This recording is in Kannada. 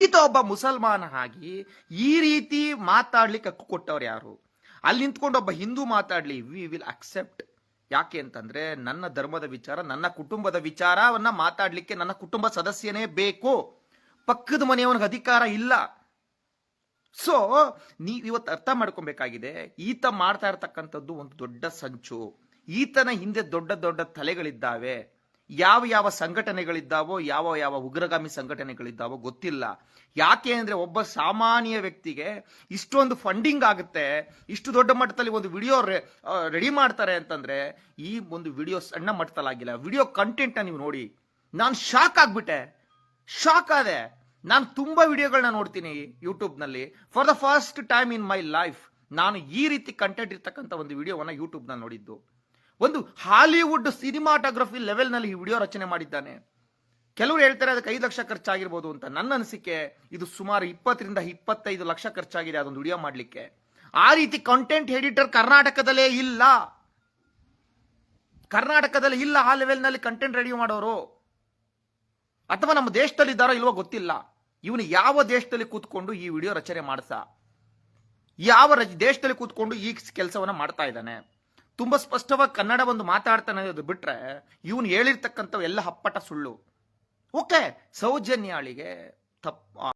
ಈತ ಒಬ್ಬ ಮುಸಲ್ಮಾನ ಆಗಿ ಈ ರೀತಿ ಮಾತಾಡ್ಲಿಕ್ಕೆ ಹಕ್ಕು ಕೊಟ್ಟವ್ರು ಯಾರು? ಅಲ್ಲಿ ನಿಂತ್ಕೊಂಡು ಒಬ್ಬ ಹಿಂದೂ ಮಾತಾಡ್ಲಿ ವಿ ವಿಲ್ ಅಕ್ಸೆಪ್ಟ್ ಯಾಕೆ ಅಂತಂದ್ರೆ, ನನ್ನ ಧರ್ಮದ ವಿಚಾರ, ನನ್ನ ಕುಟುಂಬದ ವಿಚಾರವನ್ನ ಮಾತಾಡ್ಲಿಕ್ಕೆ ನನ್ನ ಕುಟುಂಬ ಸದಸ್ಯನೇ ಬೇಕು. ಪಕ್ಕದ ಮನೆಯವನಿಗೆ ಅಧಿಕಾರ ಇಲ್ಲ. ಸೊ ನೀವು ಇವತ್ತು ಅರ್ಥ ಮಾಡ್ಕೊಬೇಕಾಗಿದೆ, ಈತ ಮಾಡ್ತಾ ಇರ್ತಕ್ಕಂಥದ್ದು ಒಂದು ದೊಡ್ಡ ಸಂಚು. ಈತನ ಹಿಂದೆ ದೊಡ್ಡ ದೊಡ್ಡ ತಲೆಗಳಿದ್ದಾವೆ. ಯಾವ ಯಾವ ಸಂಘಟನೆಗಳಿದ್ದಾವೋ, ಯಾವ ಯಾವ ಉಗ್ರಗಾಮಿ ಸಂಘಟನೆಗಳಿದ್ದಾವೋ ಗೊತ್ತಿಲ್ಲ. ಯಾಕೆ ಅಂದ್ರೆ ಒಬ್ಬ ಸಾಮಾನ್ಯ ವ್ಯಕ್ತಿಗೆ ಇಷ್ಟೊಂದು ಫಂಡಿಂಗ್ ಆಗುತ್ತೆ, ಇಷ್ಟು ದೊಡ್ಡ ಮಟ್ಟದಲ್ಲಿ ಒಂದು ವಿಡಿಯೋ ರೆಡಿ ಮಾಡ್ತಾರೆ ಅಂತಂದ್ರೆ ಈ ಒಂದು ವಿಡಿಯೋ ಸಣ್ಣ ಮಟ್ಟದಲ್ಲಾಗಿಲ್ಲ. ವಿಡಿಯೋ ಕಂಟೆಂಟ್ನ ನೀವು ನೋಡಿ. ನಾನು ಶಾಕ್ ಆಗ್ಬಿಟ್ಟೆ. ಶಾಕ್ ಆದೆ. ನಾನು ತುಂಬಾ ವಿಡಿಯೋಗಳನ್ನ ನೋಡ್ತೀನಿ ಯೂಟ್ಯೂಬ್ನಲ್ಲಿ for the first time in my life ನಾನು ಈ ರೀತಿ ಕಂಟೆಂಟ್ ಇರ್ತಕ್ಕಂಥ ಒಂದು ವಿಡಿಯೋವನ್ನ ಯೂಟ್ಯೂಬ್ನ ನೋಡಿದ್ದು. ಒಂದು ಹಾಲಿವುಡ್ ಸಿನಿಮಾಟೋಗ್ರಫಿ ಲೆವೆಲ್ನಲ್ಲಿ ಈ ವಿಡಿಯೋ ರಚನೆ ಮಾಡಿದ್ದಾನೆ. ಕೆಲವರು ಹೇಳ್ತಾರೆ ಅದಕ್ಕೆ ಐದು ಲಕ್ಷ ಖರ್ಚಾಗಿರ್ಬೋದು ಅಂತ. ನನ್ನ ಅನಿಸಿಕೆ, ಇದು ಸುಮಾರು ಇಪ್ಪತ್ತರಿಂದ ಇಪ್ಪತ್ತೈದು ಲಕ್ಷ ಖರ್ಚಾಗಿದೆ ಅದೊಂದು ವಿಡಿಯೋ ಮಾಡಲಿಕ್ಕೆ. ಆ ರೀತಿ ಕಂಟೆಂಟ್ ಎಡಿಟರ್ ಕರ್ನಾಟಕದಲ್ಲೇ ಇಲ್ಲ. ಕರ್ನಾಟಕದಲ್ಲಿ ಇಲ್ಲ ಆ ಲೆವೆಲ್ನಲ್ಲಿ ಕಂಟೆಂಟ್ ರೆಡಿ ಮಾಡೋರು. ಅಥವಾ ನಮ್ಮ ದೇಶದಲ್ಲಿ ಇದ್ದಾರೋ ಇಲ್ವೋ ಗೊತ್ತಿಲ್ಲ. ಇವನು ಯಾವ ದೇಶದಲ್ಲಿ ಕೂತ್ಕೊಂಡು ಈ ವಿಡಿಯೋ ರಚನೆ ಮಾಡ್ಸ? ಯಾವ ದೇಶದಲ್ಲಿ ಕೂತ್ಕೊಂಡು ಈ ಕೆಲಸವನ್ನ ಮಾಡ್ತಾ ಇದ್ದಾನೆ? ತುಂಬಾ ಸ್ಪಷ್ಟವಾಗಿ ಕನ್ನಡ ಒಂದು ಮಾತಾಡ್ತಾನೆ ಅದು ಬಿಟ್ರೆ ಇವನು ಹೇಳಿರ್ತಕ್ಕಂಥ ಎಲ್ಲ ಹಪ್ಪಟ ಸುಳ್ಳು. ಓಕೆ ಸೌಜನ್ಯಾಳಿಗೆ ತಪ್ಪ